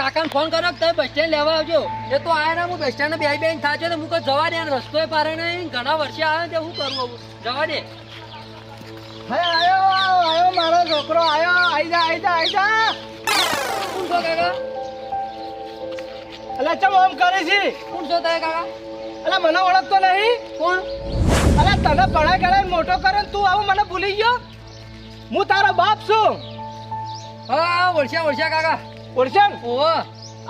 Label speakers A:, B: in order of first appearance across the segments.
A: કાકાને ફોન કર્યો કે તમે બસ સ્ટેન્ડ લેવા આવજો. એ તો આયા ના હું બસ સ્ટેન્ડ બે બેન થાચો તો હું કહું જવા દે રસ્તો પારે નહીં ઘણા વર્ષે આવે તે હું કરું જવા દે.
B: હે આયો આયો મારો છોકરો આયો આઈ જા આઈ જા આઈ જા.
A: કોણ છો કાકા?
B: અલા ચમ ઓમ કરે છે?
A: કોણ છો તમે કાકા?
B: અલા મને ઓળખતો નહીં.
A: કોણ?
B: અલા તને પડાય કરે મોટો કરે તું આવું મને ભૂલી ગયો? હું તારો બાપ છું.
A: હા હા વર્ષા વર્ષા કાકા.
B: ઓળશે?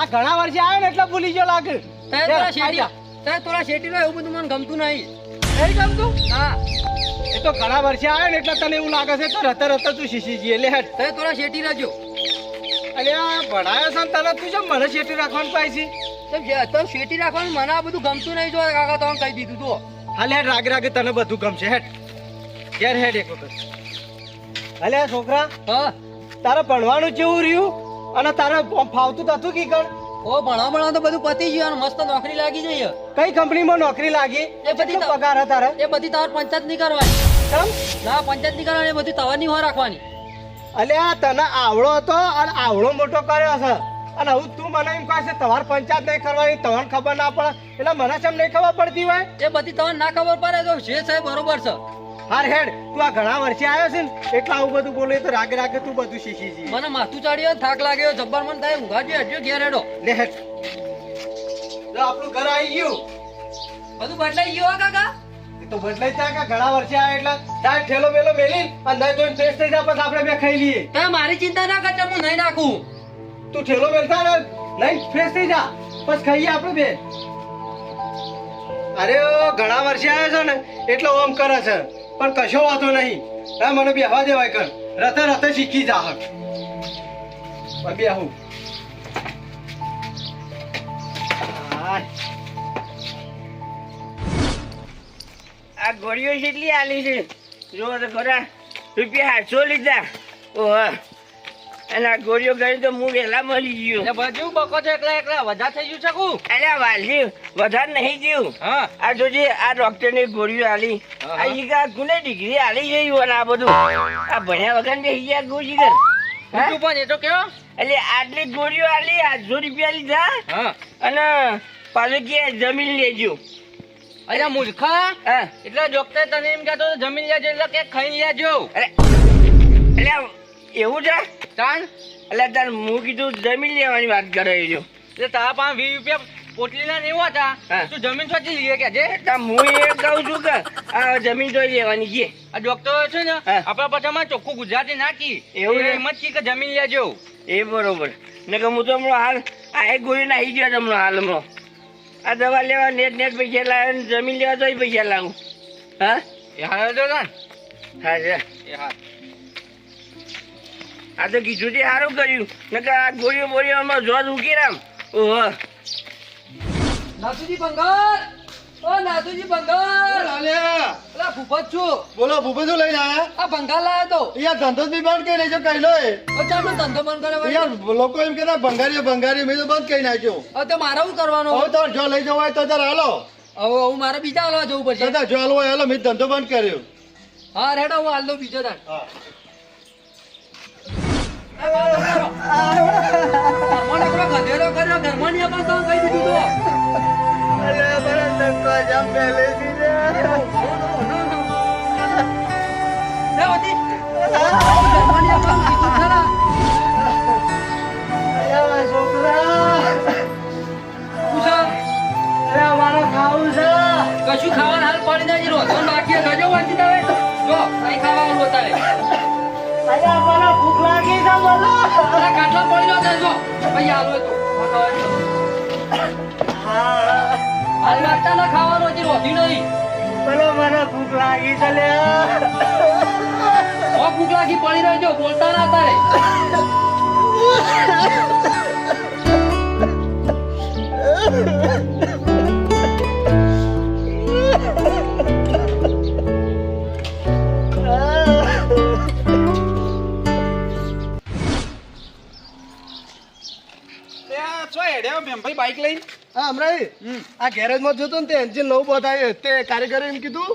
B: આ ઘણા વર્ષે આવ્યો ને એટલે ભૂલી ગયો લાગે.
A: તે
B: આઈ
A: શેટી. તે તોરા શેટી એવું બધું મને ગમતું નહીં.
B: નહીં ગમતું?
A: હા.
B: એ તો ઘણા વર્ષે આવ્યો ને એટલે તને એવું લાગે છે તો રતે રતે તું શીશી જઈએ લે. હટ
A: તે તોરા શેટી રાજો
B: અરે આ ભણાયો છે તને તું જો મને શેટી રાખવાનું પાય છે?
A: તો શેટી રાખવાનું મને આ બધું ગમતું નહીં જો કાકા તો કહી દીધું તો
B: હાલે હેડ રાગ રાગે તને બધું ગમશે હેડ. ઘેર હેડ એક વખત. હાલે છોકરા.
A: હા.
B: તારે ભણવાનું કેવું રહ્યું? અને તારે ફાવતું થતું કી કણ
A: ઓ ભણા ભણા તો બધું પતી ગયું અને મસ્ત નોકરી લાગી જઈએ
B: કઈ કંપનીમાં નોકરી લાગી?
A: એ બધી
B: પગાર હતા તારે?
A: એ બધી તમારે પંચાયત નહીં કરવાની.
B: કેમ?
A: ના પંચાયત નહીં કરવાની એ બધી તવાની હોય રાખવાની.
B: અલે આ તને આવડો હતો અને આવડો મોટો કર્યો છે. અને હું તું મને એમ કહે છે તમારે પંચાયત નહીં કરવાની તમને ખબર ના પડે. એટલે મને કેમ નહીં ખબર પડતી હોય?
A: એ બધી તમને ના ખબર પડે તો જે છે બરોબર છે.
B: હાર હેડ તું આ ઘણા વર્ષે આવ્યો છે ને એટલા આવું બધું બોલે તો રાગે રાગે તું બધું શીખી જઈએ
A: મને માથું ચાડ્યો થાક લાગ્યો જબ્બર મન થાય ઊંઘા જો હટજો ઘેર હેડો.
B: લે હેડ. જો આપણું ઘર આવી ગયું.
A: બધું બદલાઈ ગયું હો કાકા?
B: તો બદલાઈ જાય કે ઘણા વર્ષે આવ્યા એટલે તાર ઠેલો મેલો મેલી અને નહીં તો ફ્રેશ થઈ જાય પછી આપણે બે ખાઈ લઈએ.
A: તે મારી ચિંતા ના કરજો હું નહીં નાખું.
B: તું ઠેલો મેલતા ને નહીં ફ્રેશ થઈ જા પછી ખાઈએ આપણે બે. અરે ઘણા વર્ષે આવ્યો છે ને એટલે ઓમ કરે છે. પણ કશો વાંધો નહીં. ના, મને બેહવા દેવાય કર. રતે રતે શીખી જા બેહું.
C: આ ગોળીઓ કેટલી આલી છે? જો ખરા. રૂપિયા આઠસો લીધા. ઓહ. અને આ ગોળીઓ ગઈ તો હું વહેલા મરી ગયો.
A: એટલે બકો છો એકલા એકલા વધારે થઈ ગયું છે કું?
C: અરે આ વાલજી વધારે નહીં ગયું.
A: હા.
C: આ જોજે આ ડોક્ટરની ગોળીઓ આલી. આ ઈગા ગુને ડિગ્રી આલી ગઈ અને આ બધું. આ ભણ્યા વગર બે ગયા ગોળી કર
A: પણ એ તો કેવો
C: એટલે આટલી ગોળીઓ આલી આઠસો રૂપિયા લીધા. અને પાછું કે જમીન લેજો.
A: અલ્યા મૂર્ખા એટલે ડોક્ટર તને એમ કહેતો જમીન લેજો એટલે કે ખાઈ લેજો.
C: અરે એટલે એવું છે
A: તાન
C: એટલે તાર હું કીધું જમીન લેવાની વાત કરે છે.
A: એટલે તારા પાસે વીસ રૂપિયા પોટલીના નહીં હતા તું જમીન સોચી લઈએ કે જે?
C: હું એ કહું છું કે આ જમીન જોઈ લેવાની છે.
A: આ ડોક્ટર છે ને આપણા પછામાં ચોખ્ખું ગુજરાતી નાખી.
C: એવું
A: હિંમત
C: છે?
A: કી કે જમીન લેજો
C: એ બરોબર. ને કે હું તો હમણાં હાલ આ એક ગોળી નાખી ગયો હમણાં હાલ હમણાં આ દવા લેવા નેટ નેટ પૈસા લાવે જમીન લેવા તો પૈસા લાવું. હા?
A: હા હાલ તો.
C: હા
A: એ હાલ.
C: આ તો કીધું તે સારું કર્યું. ને કે આ ગોળીઓ બોળીઓ હમણાં જોત ઉકી રામ. ઓહ.
A: નાથુજી બંગર ઓ નાથુજી બંગાર અલા ભૂપત છું?
B: બોલો ભૂપત શું લઈને આયા?
A: આ ભંગાર લાયા તો.
B: યાર ધંધો બી બંધ કરી નાખ્યો કઈ લો
A: ઓ ચાલો ધંધો બંધ કરે
B: યાર લોકો એમ કે ભંગારી ભંગારી મેં તો બંધ કરી નાખ્યો.
A: હવે તો મારે શું કરવાનું?
B: હવે તો જો લઈ જવા હોય તો તારે હાલો.
A: હવે હું મારે બીજા હાલવા જવું પડશે.
B: દાદા જો હાલો હોય હાલો મેં ધંધો બંધ કર્યો.
A: હા રેડો હું હાલ દઉં બીજો તાર.
B: હા.
A: કશું ખાવાનું હાલ પડી જાય રોજ બાકી. ગજો વાંચી દે જો અહીં ખાવાનું બતાવે પડી રહ્યો જો ભાઈ હાલો તો. હાલ વાગતા ના ખાવાનું હજી નહીં
B: બોલો મને ભૂખ લાગી છે લે
A: ભૂખ લાગી પડી રહેજો બોલતા ના તારે
B: હા હમણાં આ ગેરેજમાં જોતો ને તે એન્જિન નવું બતાવ્યું તે કારીગરે એમ કીધું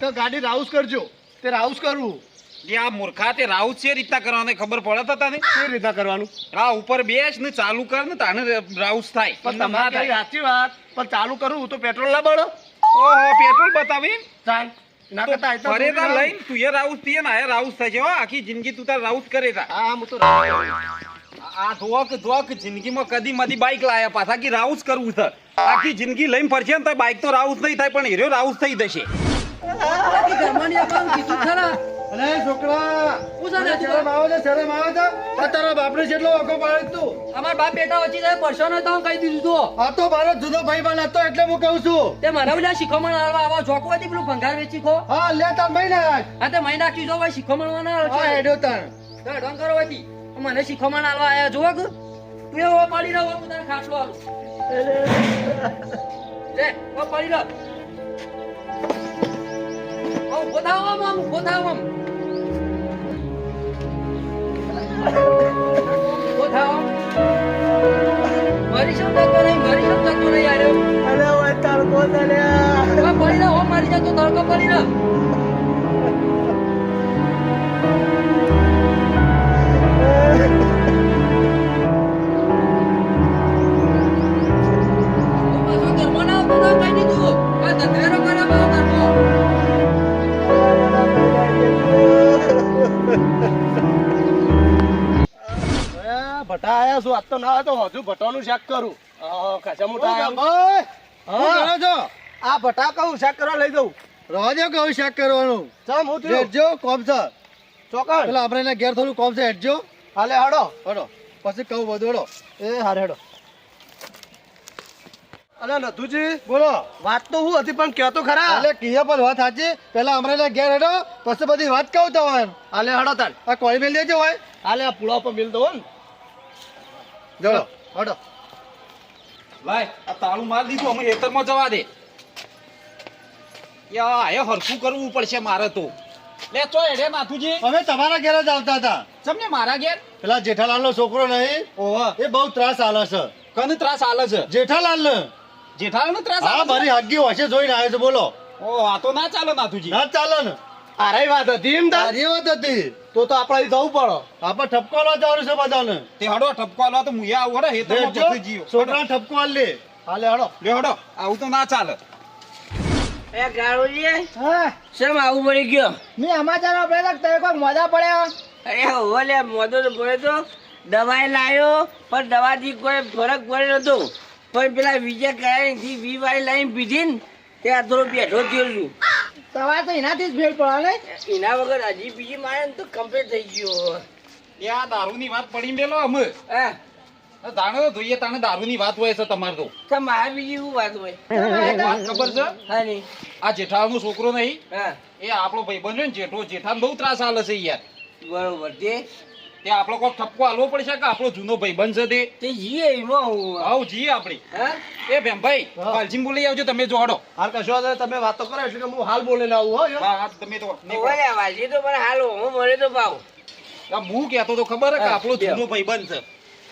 B: તો ગાડી રાઉસ કરજો. તે રાઉસ કરવું
D: જે આ મૂર્ખા તે રાઉત છે રીતના કરવાની ખબર પડે તો તને
B: કેવી રીતના કરવાનું?
D: આ ઉપર બેસ ને ચાલુ કર ને તાને રાઉસ થાય.
B: પણ તમારી સાચી વાત પણ ચાલુ કરું તો પેટ્રોલ ના બળો.
D: ઓહો પેટ્રોલ બતાવી?
B: ચાલ. ના કરતા
D: લઈને તું એ રાઉસ થઈએ ને આ રાઉસ થશે હો આખી જિંદગી તું તાર રાઉસ કરે તા.
B: હા હું તો
D: આ ધોક ધોક જિંદગીમાં કદી મધી બાઇક લાયા પાછા કે રાઉસ કરવું છે. આખી જિંદગી લઈને ફરશે ને તો બાઇક તો રાઉસ નહીં થાય પણ હીરો રાઉસ થઈ જશે.
A: શીખો ઘરમાં મને બધા આલવા આયા જોવો કે તું એવો પડી રહ્યો હું તને ખાટલો આલું. લે ઓ પડી રહ્યો ઓ થાવ આમ થાવ આમ. મારી શબ્દ તો નહીં મારી શબ્દ તો નહીં આરે.
B: અરે ઓય તાર
A: ઓ પડી રહ્યો ઓ મારી જતો તડકો પડી રહ્યો
B: આયા છું. આજ તો ના હોય તો હજુ ભટ્ટાનું શાક કરું. ખાસા મોટા છો? આ ભટા કહું શાક કરવા લઈ જવું
E: રવાજો કહું શાક કરવાનું?
B: ચમ હું તું
E: હેડજો કોમ છે.
B: ચોકડ.
E: એટલે આપણે એના ઘેર થોડું કોમ છે હેડજો.
B: હાલે હડો.
E: હડો. પછી કહું બધું હડો.
B: એ હારે હડો. અરે નથુજી
E: બોલો.
B: વાત તો હું હતી પણ કહેતો ખરા.
E: અલે કીએ પણ વાત સાચી. પેલા અમારે એના ઘેર હેડો પછી બધી વાત કહું તમારે
B: હાલે હડો તાન
E: આ કોઈ મેલ દેજો હોય.
B: અલે આ પુળા પર મિલ દો ને.
E: જડો હડો
D: લાય આ તાળું મારી દીધું અમે હેતરમાં જવા દે. યા એ હરખું કરવું પડશે મારે તો. લે ચો એડે નાથુજી
E: અમે તમારા ઘેર જ આવતા હતા.
D: સમજે મારા ઘેર?
E: પેલા જેઠાલાલનો છોકરો નહીં
D: ઓહ.
E: એ બહુ ત્રાસ આલે છે.
D: કને ત્રાસ આલે છે?
E: જેઠાલાલ ને
D: જેઠાલાલનો ત્રાસ
E: હા મારી હાગી હોશે જોઈને આવ્યો છે બોલો.
D: ઓહ આ તો ના ચાલે માથુજી.
E: ના ચાલે ને.
B: આરે વાત હતી એમ તારી?
E: વાત હતી.
B: તો તો આપણે જવું પડો.
E: આપણે ઠપકો લો જવાનું છે બધાને.
D: તે હડો ઠપકો લો તો મુયા આવું હડો એ
E: તો
D: પછી જીઓ
E: છોકરાને ઠપકો લે.
B: હાલે હડો.
D: લે હડો. આવું તો ના ચાલે.
C: એ ગાળુજી શેમ આવું પડી ગયો?
B: મેં સમાચાર આપણે તને કોઈ મજા પડ્યા.
C: અરે હોવે લે તો પડે તો. દવાઈ લાયો પણ દવાથી કોઈ ફરક પડ્યો નતો. પણ પેલા વિજય કરાયથી વી વાળી લાઈન પીધી ને ત્યાં થોડો બેઠો થયો છું
B: તમારે તો એનાથી જ ભેળ પડે ને
C: એના વગર હજી બીજી મારે તો કમ્પ્લીટ થઈ ગયો
D: એ આ દારૂની વાત પડી મેલો અમે.
C: હે?
D: દાણો તો જોઈએ તાણે દારૂની વાત હોય છે તમારે તો.
C: તો મારે બીજી શું વાત હોય?
D: વાત ખબર છે?
C: હા નહીં
D: આ જેઠાનો છોકરો નહીં.
C: હે.
D: એ આપણો ભાઈબંધ છે ને જેઠો. જેઠાને બહુ ત્રાસ હાલે છે યાર.
C: બરોબર તે
D: તે આપણો કોઈ ઠપકો આલવો પડશે કે આપણો જૂનો ભાઈ બનશે તે?
C: તે જીએ એમાં હું.
D: આવ જીએ આપણી. એ ભેમભાઈ
B: ભાઈ
D: વાલજીને બોલી આવજો તમે જોડો.
B: હાલ કશો તમે વાતો કરો એટલે હું હાલ બોલે આવું હો
D: હા તમે તો.
C: ઓલે વાજી તો પણ હાલો હું મને તો
D: ભાવ હું કહેતો તો ખબર હે કે આપણો જૂનો ભાઈ બનશે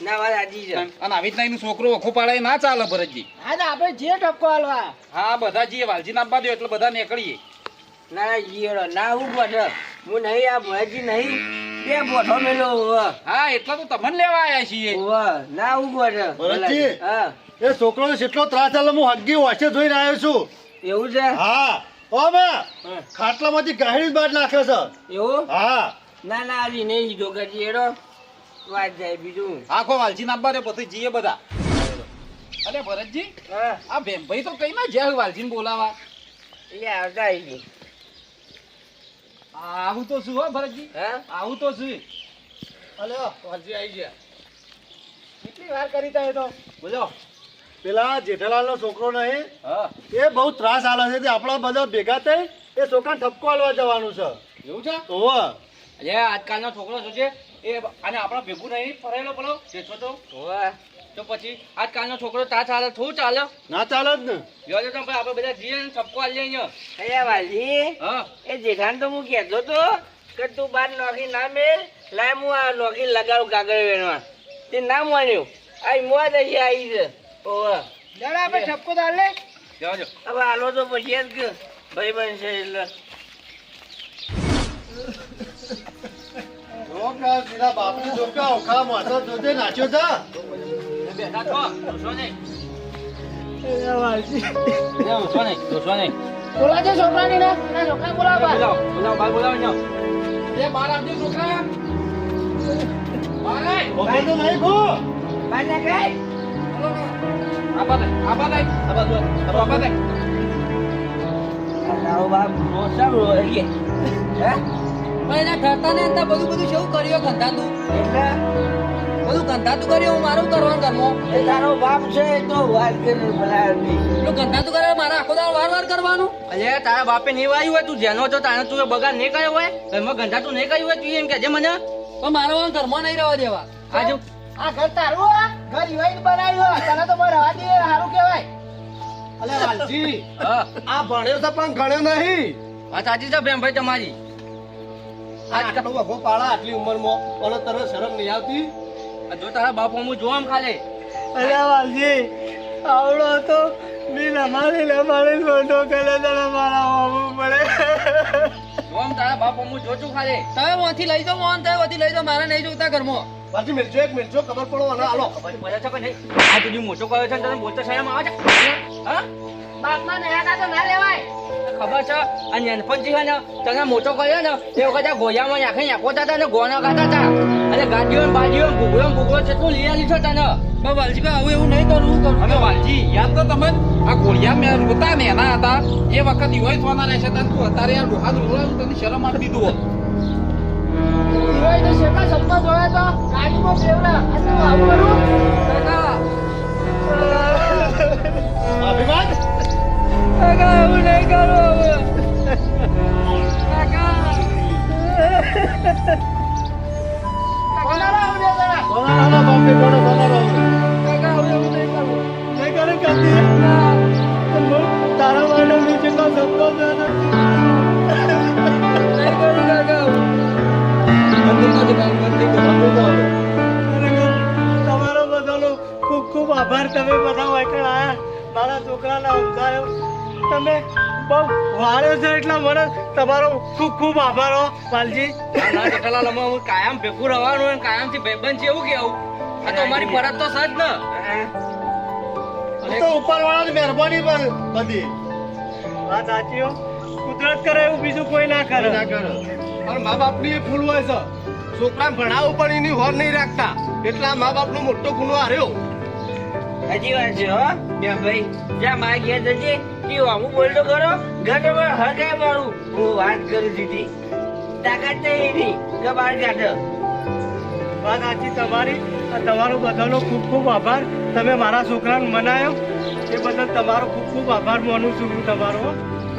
C: ના વાત છે.
D: અને આવી રીતના એનો છોકરો ઓખો પાડે ના ચાલે ભરતજી.
B: હા તો આપણે જે ટપકો હાલવા
D: હા બધા જીએ વાલજી ના આપવા દો એટલે બધા નીકળીએ.
C: ના ના જીએડો ના હું હું નહીં આ ભોયજી નહીં. બે બોઠો મેલો
D: હા એટલા તો તમને લેવા આવ્યા છીએ.
C: હોવ ના ઊભો છે
E: ભરતજી.
C: હા.
E: એ છોકરોને કેટલો ત્રાસ આલે હું હગી હોશે જોઈને આવ્યો છું.
C: એવું છે?
E: હા. ઓ બે
C: હા.
E: ખાટલામાંથી ગાડી બાર બહાર નાખે છે.
C: એવું?
E: હા.
C: ના ના આજી નહીં લીધો કે જીએડો વાત જાય બીજું.
D: આખો વાલજી ના આપવા દે પછી જીએ બધા. અરે ભરતજી
C: હા.
D: આ ભેમભાઈ તો કઈ ના જ્યાં વાલજીને બોલાવા?
C: એ આવતા આવી
D: આવું તો શું હો ભરતજી.
C: હે?
D: આવું તો શું
B: હલો વાલજી આવી ગયા. કેટલી વાર કરી તા એ તો?
D: બોલો.
E: પેલા જેઠાલાલનો છોકરો નહીં
D: હા.
E: એ બહુ ત્રાસ આલે છે તે આપણા બધા ભેગા થઈ એ છોકરા ઠપકો આલવા જવાનું છે.
D: એવું છે?
E: ઓવે
A: અરે આજકાલનો છોકરો શું છે? એ અને આપણા ભેગું નહીં ફરેલો પેલો જેઠો તો.
C: હોવ.
A: તો પછી આજકાલનો છોકરો તા ચાલે થોડું ચાલે?
E: ના ચાલે જ ને.
A: જોજો તો ભાઈ આપણે બધા જઈએ ને ઠપકો આલીએ અહીંયા.
C: અરે
A: હા.
C: એ જેઠાન તો હું કહેતો તો કે તું બાર નોખી ના મેલ લાય હું આ નોખી લગાડું કાગળ વેણવા. તે ના માન્યું આ મોવા દઈ આવી છે. ઓવે.
B: જરા આપણે છપકો તો હાલે
A: જોજો
C: હવે હાલો તો પછી જ કે ભાઈ બનશે એટલે.
E: છોકરા પેલા બાપની છોકરા ઓખા માથા જોજે નાચ્યો છે
A: બેઠા છો? જોશો નહીં. જોશો નહીં જોશો નહીં.
C: બોલાવજો છોકરાને ને એના છોકરા બોલાવો
A: બોલાવો બોલાવો બાર બોલાવો ને એ બાર આપજો છોકરા. બાર
E: તો નહીં ગો.
C: બહાર નાખાય.
D: આબા દે આબા દે આબા દે આબા દે
C: તારો બાપ. મોસમ રોઈએ. હે?
A: પણ એના ઠરતા ને બધું બધું શું કર્યો ગંધાતું
C: એટલે
A: બધું ગંધાતું કર્યું હું મારું કરવાનું
C: એ તારો બાપ છે તો વાત કરીને બોલાવ્યો નહીં.
A: એટલું ગંધાતું કરે મારા આખો દાળ વાર વાર કરવાનું. અરે તારા બાપે નહીં વાયું હોય તું જેનો છો તારે તું બગાડ નહીં કર્યો હોય. ઘરમાં ગંધાતું નહીં કર્યું હોય તું એમ કહેજે મને? પણ મારો ઘરમાં નહીં રહેવા દેવા. આજુ
C: આ ઘર તારું હે? ઘર ઈવાઈને બનાવ્યું તને તો મારે રવા દે સારું કહેવાય.
E: અલે વાલજી આ ભણ્યો તો પણ ગણ્યો નહીં.
A: આ સાચી છે બેન ભાઈ તમારી
E: આટલો પાડા આટલી ઉંમરમાં. અને તને શરમ નહીં આવતી?
A: જો તારા બાપ હું જોવા આમ ખાલે.
B: અરે વાલજી આવડો તો બી લમાડી લમાડી ફોટો કરે તને મારા બાપુ પડે.
A: જો આમ તારા બાપ હું જોચું ખાલે. તમે વાંથી લઈ જાઓ વાંધ તમે વાંથી લઈ જાઓ મારા નહીં જોતા ઘરમાં.
E: વાલજી મિલજો એક મિલજો ખબર પડો અને હાલો
A: ખબર મજા છે કે નહીં? આ તું મોટો કર્યો છે ને તને બોલતો શરમ આવે છે? હા?
C: બાપમાં નયા તો ના લેવાય.
A: ખબર છે? આ નાનપણથી છે ને તને મોટો કર્યો ને એ વખતે ગોયામાં આંખે નાખો હતા ને ગોના ખાતા હતા. અને ગાડીઓ ને બાજીઓ ભૂગળો ભૂગળો છે તું કેટલું લઈ આવી છો તને. બા વાલજીભાઈ આવું એવું નહીં કરું કરું.
D: અને વાલજી યાદ તો તમે આ ગોળિયા મેં રોતા ને એના હતા. એ વખત ઈવાય થવાના રહેશે તને તું અત્યારે આ ડોહા રોડાવું તને શરમ આપી દીધું હોત.
C: ઈવાય તો શેકા સપના જોયા તો ગાડીમાં ફેવડા આ આવું કરું.
E: અભિમાન?
A: કાકા એવું નહીં કરું હવે. કાકા.
B: ખૂબ ખૂબ આભાર. તમે બધા વાંકણ આયા. મારા છોકરાને સમજાયો. તમે બહુ છે એટલે મને તમારો ખૂબ ખૂબ આભાર હો
A: હું કાયમ ભેગું રહેવાનું અને કાયમથી ભાઈબંધ છે એવું કેવું આ તો અમારી ફરજ તો સજ ને.
E: એ તો ઉપરવાળાની મહેરબાની પર બધી.
B: વાત સાચી કુદરત કરે એવું બીજું કોઈ ના કરે.
E: ના કરે. પણ મા બાપની એ ભૂલ હોય છે. છોકરા ભણાવું પણ એની હોર નહીં રાખતા. એટલા મા બાપનો મોટો ગુનો હાર્યો.
C: હજી વાત છે હો ભાઈ. જ્યાં માગ્યા ઘેર જજે. કે હું બોલતો કરો ઘર પર હગાય મારું. હું વાત કરી દીધી તાકાત નહીં એની. કે બહાર કાઢો.
B: વાત સાચી તમારી. તમારો બધાનો ખૂબ ખૂબ આભાર. તમે મારા છોકરાને મનાયો. એ બદલ તમારો ખૂબ ખૂબ આભાર માનું છું હું તમારો.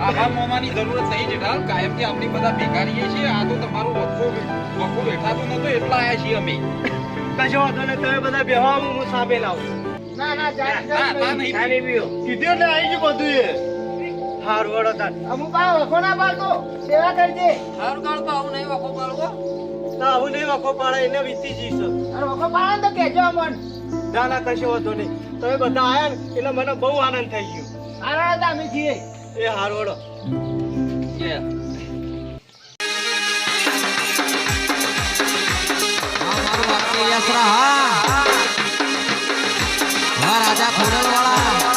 D: આભાર મોમાની જરૂરત નહીં જેઠાલ કાયમથી આપણે બધા ભેગા રહીએ છીએ. આ તો તમારું વખો વખો બેઠાતું નતો એટલા આવ્યા છીએ અમે.
B: કશો વાંધો નહીં. તમે બધા બેહવા હું હું સામે લાવું.
C: ના
E: આવી
B: હાર
A: નહીં વખો
B: પાડે એને વીતી જઈશ
C: ના
B: કશો વાંધો નહીં તમે બધા આયા એટલે મને બહુ આનંદ થઈ ગયો
C: હતા અમે
B: એ 大家
F: 跟着我了。